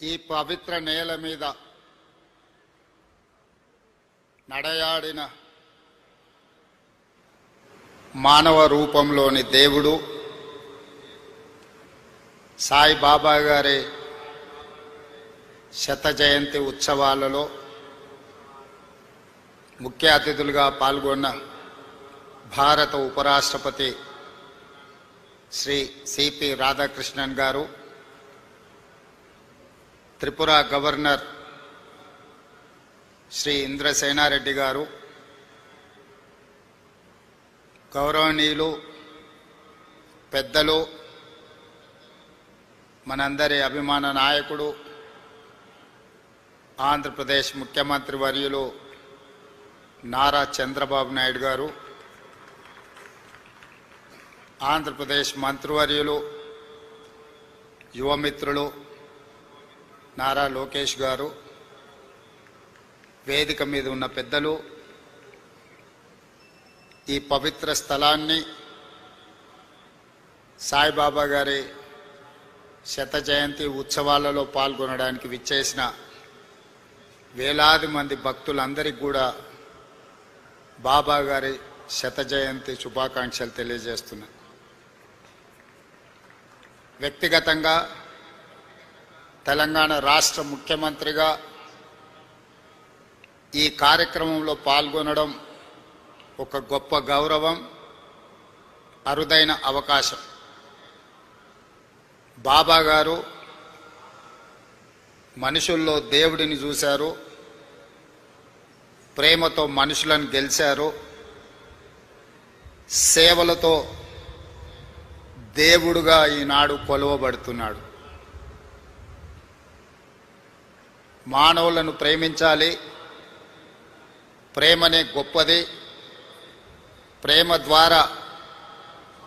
ఈ పవిత్ర నేల మీద నడయాడిన మానవ రూపంలోని దేవుడు సాయిబాబా గారి శత జయంతి ఉత్సవాలలో ముఖ్య అతిథులుగా పాల్గొన్న భారత ఉపరాష్ట్రపతి శ్రీ సిపి రాధాకృష్ణన్ గారు త్రిపుర గవర్నర్ శ్రీ ఇంద్రసేనారెడ్డి గారు గౌరవనీయులు పెద్దలు మనందరి అభిమాన నాయకుడు ఆంధ్రప్రదేశ్ ముఖ్యమంత్రి వర్యులు నారా చంద్రబాబు నాయుడు గారు ఆంధ్రప్రదేశ్ మంత్రివర్యులు యువమిత్రులు నారా లోకేష్ గారు వేదిక మీద ఉన్న పెద్దలు ఈ పవిత్ర స్థలాన్ని సాయిబాబా గారి శత జయంతి ఉత్సవాలలో పాల్గొనడానికి విచ్చేసిన వేలాది మంది భక్తులందరికీ కూడా బాబా గారి శత జయంతి శుభాకాంక్షలు తెలియజేస్తున్నాను. వ్యక్తిగతంగా తెలంగాణ రాష్ట్ర ముఖ్యమంత్రిగా ఈ కార్యక్రమంలో పాల్గొనడం ఒక గొప్ప గౌరవం అరుదైన అవకాశం. బాబా గారు మనుషుల్లో దేవుడిని చూశారు ప్రేమతో మనుషులను గెలిచారు సేవలతో దేవుడుగా ఈనాడు కొలువబడుతున్నాడు. మానవులను ప్రేమించాలి. ప్రేమనే గొప్పది. ప్రేమ ద్వారా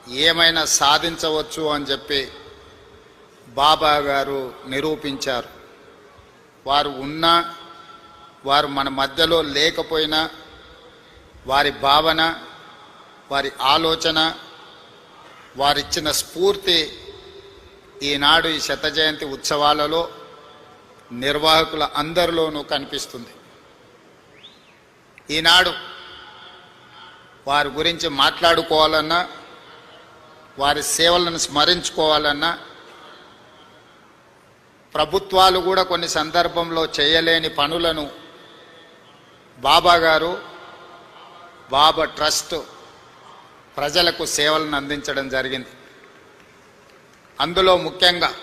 ఏమైనా సాధించవచ్చు అని చెప్పి బాబా గారు నిరూపించారు. వారు ఉన్నా వారు మన మధ్యలో లేకపోయినా వారి భావన వారి ఆలోచన వారిచ్చిన స్ఫూర్తి ఈనాడు ఈ శత జయంతి ఉత్సవాలలో నిర్వాహకుల అందరిలోనూ కనిపిస్తుంది. ఈనాడు వారి గురించి మాట్లాడుకోవాలన్నా వారి సేవలను స్మరించుకోవాలన్నా ప్రభుత్వాలు కూడా కొన్ని సందర్భంలో చేయలేని పనులను బాబా గారు బాబా ట్రస్ట్ ప్రజలకు సేవలను అందించడం జరిగింది. అందులో ముఖ్యంగా